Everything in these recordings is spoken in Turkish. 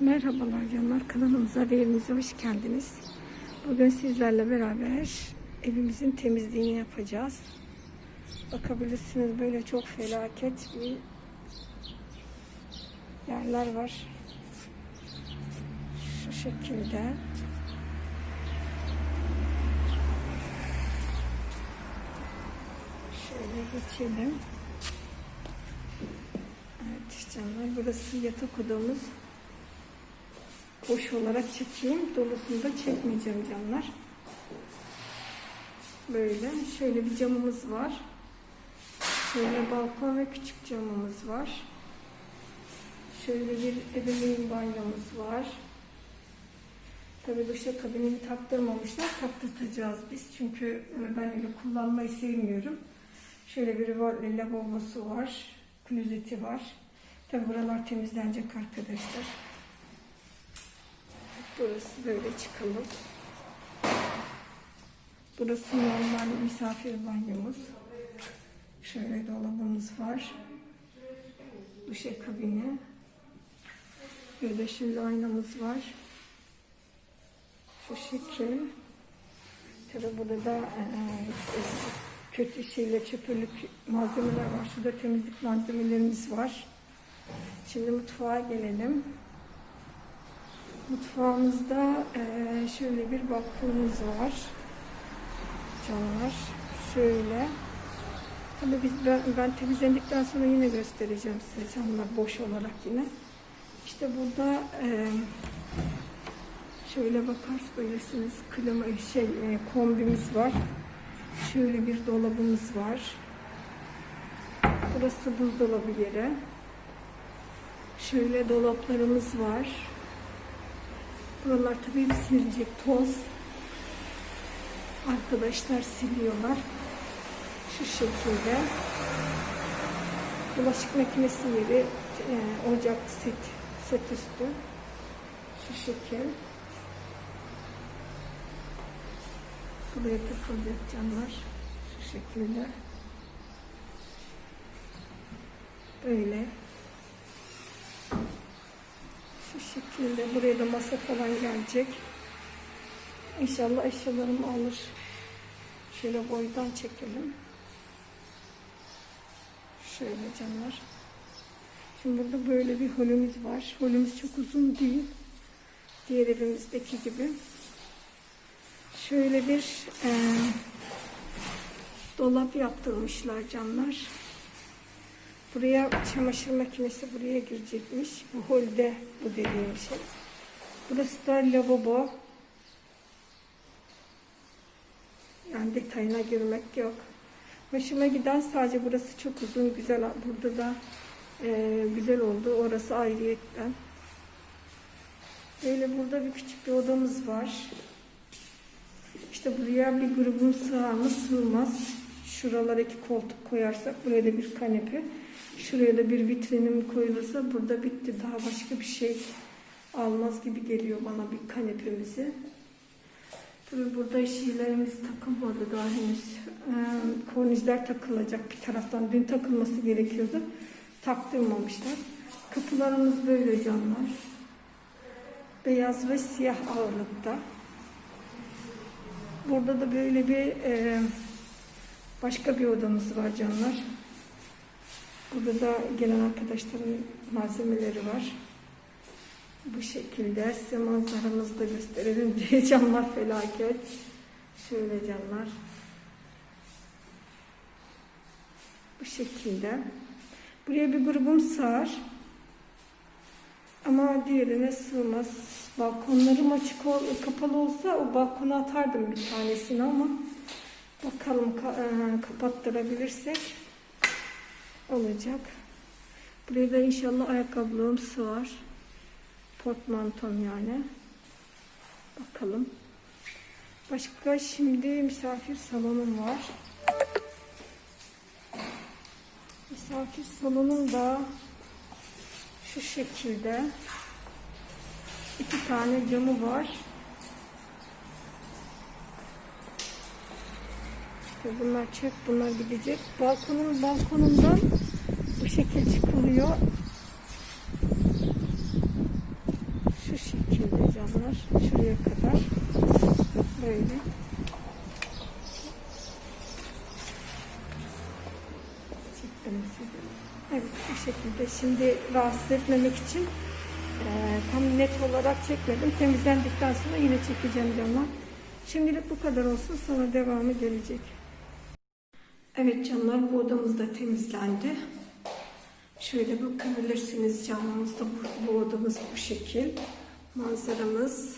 Merhabalar canlar kanalımıza ve evimize hoş geldiniz. Bugün sizlerle beraber evimizin temizliğini yapacağız. Bakabilirsiniz böyle çok felaket bir yerler var. Şu şekilde. Şöyle geçelim. Evet canlar burası yatak odamız. Boş olarak çekeyim. Dolusunu da çekmeyeceğim canlar. Böyle. Şöyle bir camımız var. Şöyle balkon ve küçük camımız var. Şöyle bir ebeveyn banyomuz var. Tabii duşakabinini taktırmamışlar. Taktırtacağız biz. Çünkü ben öyle kullanmayı sevmiyorum. Şöyle bir lavabosu var. Klozeti var. Tabii buralar temizlenecek arkadaşlar. Burası böyle çıkalım. Burası normal misafir banyomuz. Şöyle dolabımız var. Duşakabini. Böyle şimdi aynamız var. Şu şekil. Tabii burada da e, kötü şeyler, çöpürlük malzemeler var. Şurada temizlik malzemelerimiz var. Şimdi mutfağa gelelim. Mutfağımızda eee, şöyle bir balkonumuz var. Canlar. Şöyle. Tabii biz ben, ben temizlendikten sonra yine göstereceğim size canlar boş olarak yine. İşte burada eee, şöyle bakarsınız klima şey eee, kombimiz var. Şöyle bir dolabımız var. Burası buzdolabı yeri. Şöyle dolaplarımız var. Buralar tabii bir silecek toz. Arkadaşlar siliyorlar. Şu şekilde. Bulaşık makinesi yeri, e, ocak set, set üstü. Şu şekil. Buraya takılacak camlar. Şu şekilde. Böyle. Şu şekilde buraya da masa falan gelecek. İnşallah eşyalarım alır. Şöyle boydan çekelim. Şöyle canlar. Şimdi burada böyle bir holümüz var. Holümüz çok uzun değil. Diğer evimizdeki gibi. Şöyle bir e, dolap yaptırmışlar canlar. Buraya çamaşır makinesi buraya girecekmiş. Bu holde bu dediğim şey. Burası da lavabo. Yani detayına girmek yok. Hoşuma giden sadece burası çok uzun, güzel. Burada da e, güzel oldu. Orası ayrıyetten. Böyle burada bir küçük bir odamız var. İşte buraya bir grubun sığar mı sığmaz. Şuralara iki koltuk koyarsak buraya da bir kanepe. Şuraya da bir vitrinim koyulursa burada bitti. Daha başka bir şey almaz gibi geliyor bana bir kanepemizi. Tabii burada şeylerimiz takılmadı daha henüz. Ee, kornizler takılacak bir taraftan. Dün takılması gerekiyordu. Taktırmamışlar. Kapılarımız böyle canlar. Beyaz ve siyah ağırlıkta. Burada da böyle bir e, başka bir odamız var canlar. Burada da gelen arkadaşların malzemeleri var. Bu şekilde size manzaramızı da gösterelim diye canlar felaket. Şöyle canlar. Bu şekilde. Buraya bir grubum sığar. Ama diğerine sığmaz. Balkonlarım açık kapalı olsa o balkona atardım bir tanesini ama bakalım ka, e, kapattırabilirsek olacak. Buraya da inşallah ayakkabılığım sığar. Portmantom yani. Bakalım. Başka şimdi misafir salonum var. Misafir salonum da şu şekilde. iki tane camı var. Ve Bunlar çek, bunlar gidecek. Balkonun balkonundan bu şekil çıkılıyor. canlar. Şuraya kadar. Böyle. Çektim sizi. Evet bu şekilde. Şimdi rahatsız etmemek için eee, tam net olarak çekmedim. Temizlendikten sonra yine çekeceğim canlar. Şimdilik bu kadar olsun. Sonra devamı gelecek. Evet canlar bu odamız da temizlendi. Şöyle bakabilirsiniz camımızda bu, bu odamız bu şekil. Manzaramız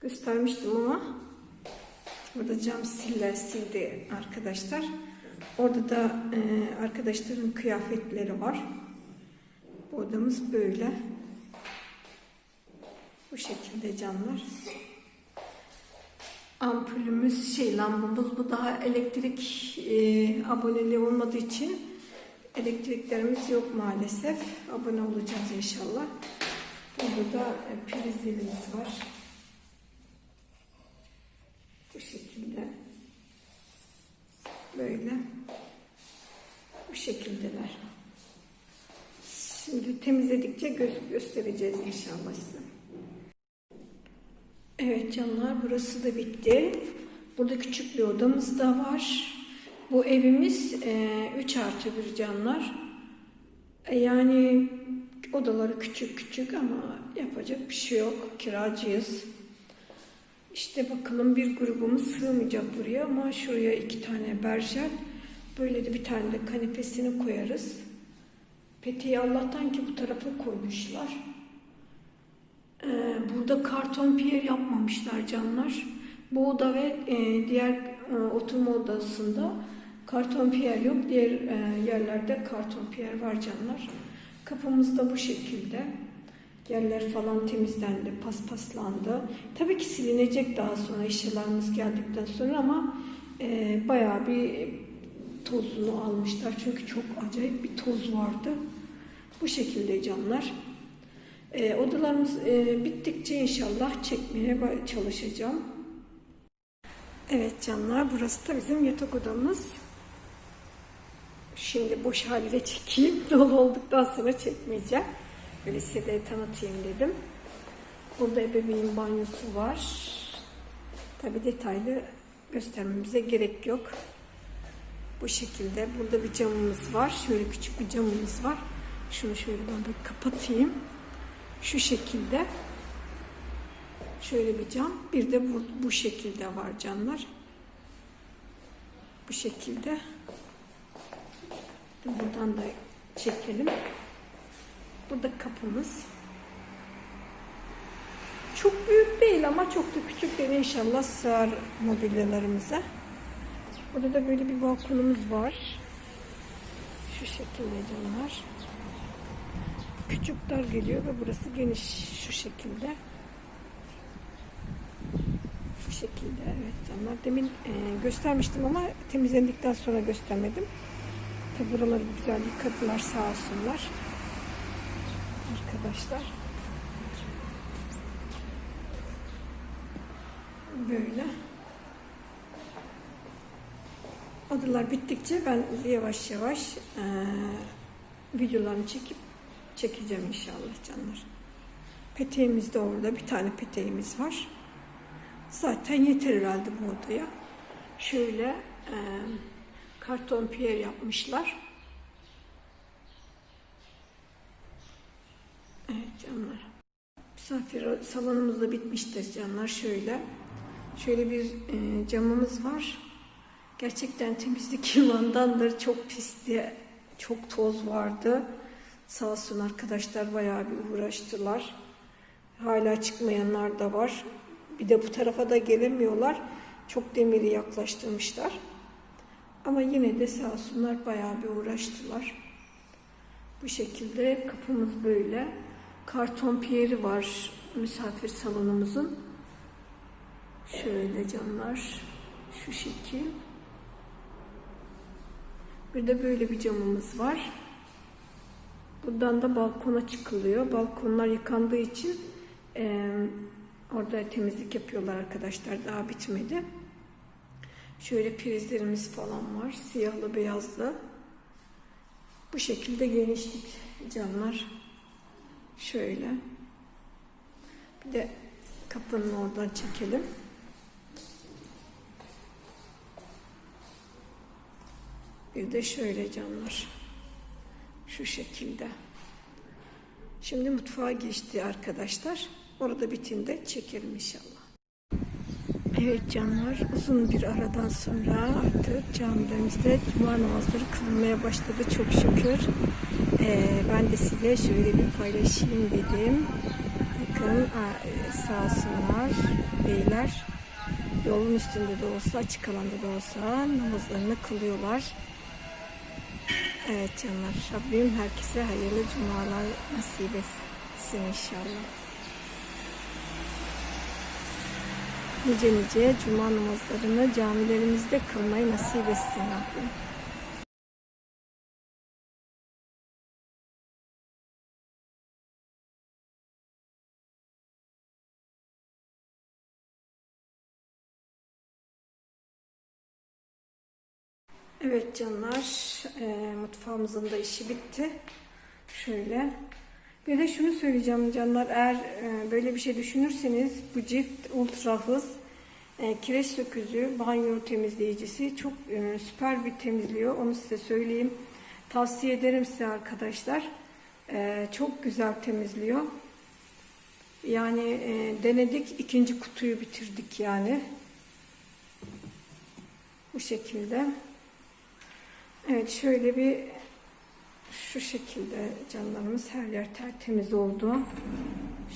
göstermiştim ama burada cam siller sildi arkadaşlar. Orada da e, arkadaşların kıyafetleri var. Bu odamız böyle. Bu şekilde camlar. Ampulümüz şey lambamız bu daha elektrik e, aboneliği olmadığı için elektriklerimiz yok maalesef. Abone olacağız inşallah. Burada da e, prizlerimiz var. Bu şekilde. Böyle. Bu şekildeler. Şimdi temizledikçe gö- göstereceğiz inşallah size. Evet canlar burası da bitti. Burada küçük bir odamız da var. Bu evimiz 3 artı bir canlar. E, yani odaları küçük küçük ama yapacak bir şey yok. Kiracıyız. İşte bakalım bir grubumuz sığmayacak buraya ama şuraya iki tane berjer. Böyle de bir tane de kanepesini koyarız. Peteği Allah'tan ki bu tarafa koymuşlar. Ee, burada karton piyer yapmamışlar canlar. Bu oda ve e, diğer e, oturma odasında karton piyer yok. Diğer e, yerlerde karton piyer var canlar. Kapımız da bu şekilde. Yerler falan temizlendi, paspaslandı. Tabii ki silinecek daha sonra eşyalarımız geldikten sonra ama e, bayağı bir tozunu almışlar. Çünkü çok acayip bir toz vardı. Bu şekilde canlar. E, odalarımız e, bittikçe inşallah çekmeye çalışacağım. Evet canlar burası da bizim yatak odamız. Şimdi boş haliyle çekeyim. Dolu olduktan sonra çekmeyeceğim. Böyle size de tanıtayım dedim. Burada ebeveyn banyosu var. Tabi detaylı göstermemize gerek yok. Bu şekilde. Burada bir camımız var. Şöyle küçük bir camımız var. Şunu şöyle ben kapatayım. Şu şekilde. Şöyle bir cam. Bir de bu, bu şekilde var canlar. Bu şekilde. Buradan da çekelim. Burada kapımız. Çok büyük değil ama çok da küçük değil inşallah sığar mobilyalarımıza. Burada da böyle bir balkonumuz var. Şu şekilde canlar. Küçük dar geliyor ve burası geniş şu şekilde. Bu şekilde evet canlar. Demin e, göstermiştim ama temizlendikten sonra göstermedim. Tabi buraları güzel yıkadılar sağ olsunlar. Arkadaşlar. Böyle. Odalar bittikçe ben yavaş yavaş e, videolarını çekip çekeceğim inşallah canlar. Peteğimiz de orada. Bir tane peteğimiz var. Zaten yeter herhalde bu odaya. Şöyle e, karton piyer yapmışlar. Evet canlar. Misafir salonumuz da bitmiştir canlar. Şöyle. Şöyle bir e, camımız var. Gerçekten temizlik yılandandır. Çok pisti. Çok toz vardı. Sağ olsun arkadaşlar bayağı bir uğraştılar. Hala çıkmayanlar da var. Bir de bu tarafa da gelemiyorlar. Çok demiri yaklaştırmışlar. Ama yine de sağ olsunlar bayağı bir uğraştılar. Bu şekilde kapımız böyle. Karton piyeri var misafir salonumuzun. Şöyle camlar. Şu şekil. Bir de böyle bir camımız var. Buradan da balkona çıkılıyor. Balkonlar yıkandığı için e, orada temizlik yapıyorlar arkadaşlar. Daha bitmedi. Şöyle prizlerimiz falan var. Siyahlı beyazlı. Bu şekilde genişlik camlar. Şöyle. Bir de kapının oradan çekelim. Bir de şöyle canlar. Şu şekilde. Şimdi mutfağa geçti arkadaşlar. Orada bitinde çekelim inşallah. Evet canlar uzun bir aradan sonra artık camilerimizde cuma namazları kılınmaya başladı çok şükür. Ee, ben de size şöyle bir paylaşayım dedim. Bakın sağ olsunlar beyler yolun üstünde de olsa açık alanda da olsa namazlarını kılıyorlar. Evet canlar Rabbim herkese hayırlı cumalar nasip etsin inşallah. Nice nice cuma namazlarını camilerimizde kılmayı nasip etsin Rabbim. Evet canlar, e, mutfağımızın da işi bitti. Şöyle. Bir de şunu söyleyeceğim canlar, eğer e, böyle bir şey düşünürseniz bu cift ultra hız e, kireç sökücü banyo temizleyicisi çok e, süper bir temizliyor. Onu size söyleyeyim. Tavsiye ederim size arkadaşlar. E, çok güzel temizliyor. Yani e, denedik, ikinci kutuyu bitirdik yani. Bu şekilde. Evet şöyle bir şu şekilde canlarımız her yer tertemiz oldu.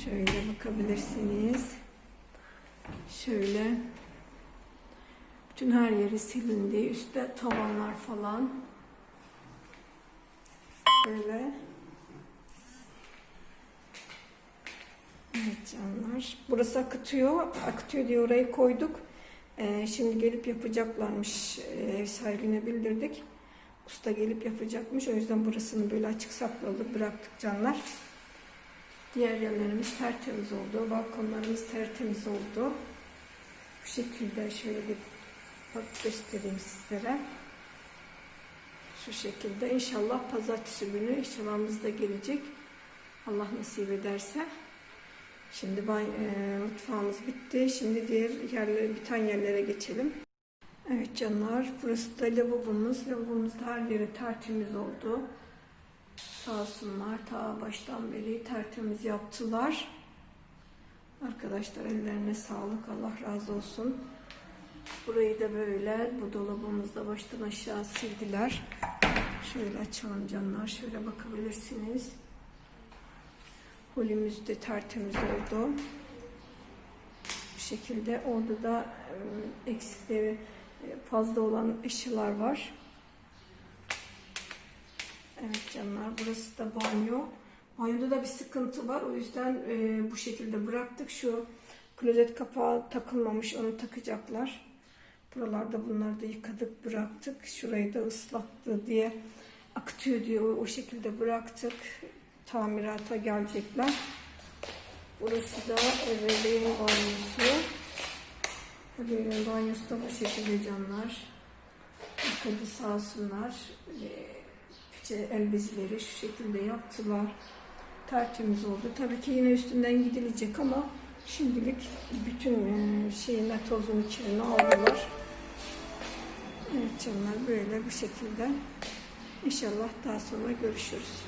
Şöyle bakabilirsiniz. Şöyle bütün her yeri silindi. Üstte tavanlar falan. Böyle. Evet canlar. Burası akıtıyor. Akıtıyor diye orayı koyduk. Ee, şimdi gelip yapacaklarmış. Ee, ev sahibine bildirdik. Usta gelip yapacakmış. O yüzden burasını böyle açık sakladık, bıraktık canlar. Diğer yerlerimiz tertemiz oldu. Balkonlarımız tertemiz oldu. Bu şekilde şöyle bir bak göstereyim sizlere. Şu şekilde. İnşallah pazartesi günü inşallahımız da gelecek. Allah nasip ederse. Şimdi e, mutfağımız bitti. Şimdi diğer yerlere, biten yerlere geçelim. Evet canlar, burası da lavabomuz. Lavabomuzda her yeri tertemiz oldu. Sağ olsunlar, ta baştan beri tertemiz yaptılar. Arkadaşlar ellerine sağlık, Allah razı olsun. Burayı da böyle, bu dolabımızda baştan aşağı sildiler. Şöyle açalım canlar, şöyle bakabilirsiniz. Holümüz de tertemiz oldu. Bu şekilde orada da e, eksikleri fazla olan eşyalar var. Evet canlar burası da banyo. Banyoda da bir sıkıntı var. O yüzden e, bu şekilde bıraktık. Şu klozet kapağı takılmamış. Onu takacaklar. Buralarda bunları da yıkadık bıraktık. Şurayı da ıslaktı diye akıtıyor diye o, o şekilde bıraktık. Tamirata gelecekler. Burası da evveliğin banyosu. Böyle banyosu da bu şekilde canlar. Yıkadı sağ olsunlar. İşte el bezleri şu şekilde yaptılar. Tertemiz oldu. Tabii ki yine üstünden gidilecek ama şimdilik bütün e, şeyine tozun içine aldılar. Evet canlar böyle bu şekilde. İnşallah daha sonra görüşürüz.